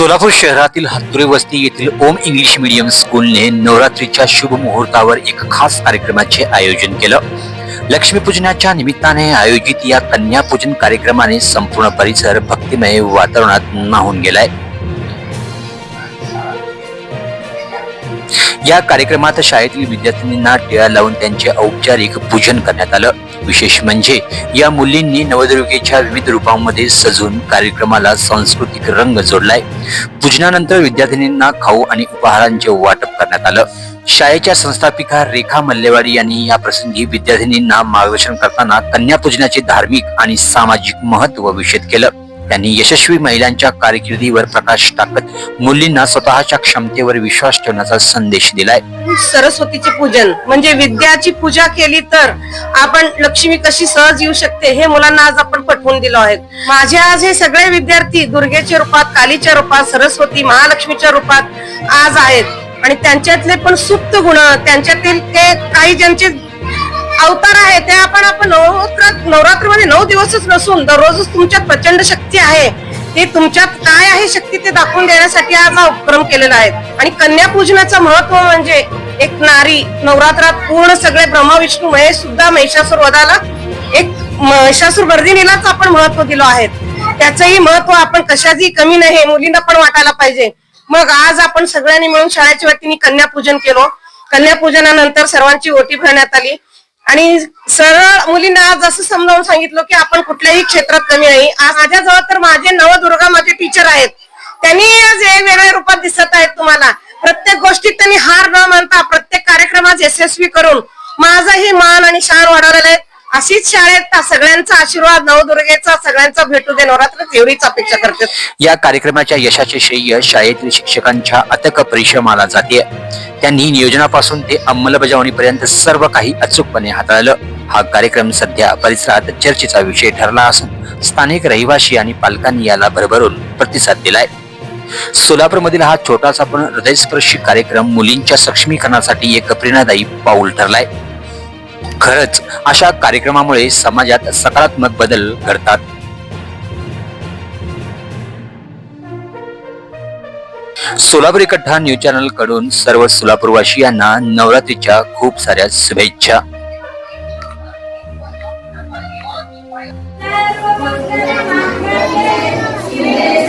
सोलापूर शहरातील हत्तुरे वस्ती येथील ओम इंग्लिश मीडियम स्कूलने नवरात्रीच्या शुभ मुहूर्तावर एक खास कार्यक्रमाचे आयोजन केलं. लक्ष्मीपूजनाच्या निमित्ताने आयोजित या कन्यापूजन कार्यक्रमाने संपूर्ण परिसर भक्तिमय वातावरणात न्हावून गेलाय. या कार्यक्रमात शाळेतील विद्यार्थिनींना टिळा लावून त्यांचे औपचारिक पूजन करण्यात आलं. विशेष म्हणजे या मुलींनी नवदुर्गेच्या विविध रूपांमध्ये सजून कार्यक्रमाला सांस्कृतिक रंग जोडलाय. पूजनानंतर विद्यार्थिनींना खाऊ आणि उपहारांचे वाटप करण्यात आलं. शाळेच्या संस्थापिका रेखा मल्लेवाडी यांनी या प्रसंगी विद्यार्थिनींना मार्गदर्शन करताना कन्यापूजनाचे धार्मिक आणि सामाजिक महत्त्व विषद केलं. त्यांनी यशस्वी महिलांच्या कारकिर्दीवर प्रकाश टाकत मुलींना स्वतःच्या क्षमतेवर विश्वास ठेवण्याचा संदेश दिलाय. सरस्वतीचे पूजन म्हणजे विद्याची पूजा केली तर आपण लक्ष्मी कशी सहज येऊ शकते हे मुलांना आज आपण पटवून दिलो आहे. माझे आज हे सगळे विद्यार्थी दुर्गेच्या रूपात कालीच्या रूपात सरस्वती महालक्ष्मीच्या रूपात आज आहेत. आणि त्यांच्यातले पण सुप्त गुण त्यांच्यातील ते काही ज्यांचे अवतार आहे ते आपण आपण नवरात्र नवरात्रमध्ये नऊ दिवसच नसून दररोजच तुमच्यात प्रचंड शक्ती आहे. ते तुमच्यात काय आहे शक्ती ते दाखवून देण्यासाठी आज हा उपक्रम केलेला आहे. आणि कन्यापूजनाचं महत्त्व म्हणजे एक नारी नवरात्रात पूर्ण सगळे ब्रह्मा विष्णू महेश सुद्धा महिषासूर वधाला एक महिषासूर वर्धिनीलाच आपण महत्त्व दिलं आहे. त्याचंही महत्त्व आपण कशाची कमी नाही मुलींना पण वाटायला पाहिजे. मग आज आपण सगळ्यांनी मिळून शाळेच्या वतीने कन्यापूजन केलो. कन्यापूजनानंतर सर्वांची ओटी भरण्यात आली. आणि सरळ मुलींना जसं समजावून सांगितलं की आपण कुठल्याही क्षेत्रात कमी नाही. आज माझ्याजवळ तर माझे नवदुर्गा माझे टीचर आहेत. त्यांनी आज वेगवेगळ्या रूपात दिसत आहेत तुम्हाला. प्रत्येक गोष्टीत त्यांनी हार न मानता प्रत्येक कार्यक्रमात यशस्वी करून माझाही मान आणि शान वाढवलेला आहे. अशीच शाळेत सगळ्यांचा आशीर्वाद नवदुर्गेचा सगळ्यांचा भेटू दे नवरात्र एवढीच अपेक्षा करते. या कार्यक्रमाच्या यशाचे श्रेय शाळेतील शिक्षकांच्या अथक परिश्रमाला जाते. त्यांनी नियोजनापासून ते अंमलबजावणीपर्यंत सर्व काही अचूकपणे हाताळलं. हा कार्यक्रम सध्या परिसरात चर्चेचा विषय ठरला असून स्थानिक रहिवासी आणि पालकांनी याला भरभरून प्रतिसाद दिलाय. सोलापूरमधील हा छोटासा पण हृदयस्पर्शी कार्यक्रम मुलींच्या सक्षमीकरणासाठी एक प्रेरणादायी पाऊल ठरलाय. खरंच अशा कार्यक्रमामुळे समाजात सकारात्मक बदल घडतात सोलापूर कट्टा न्यूज चॅनलकडून सर्व सोलापूरवासियांना नवरात्रीच्या खूप साऱ्या शुभेच्छा Yeah.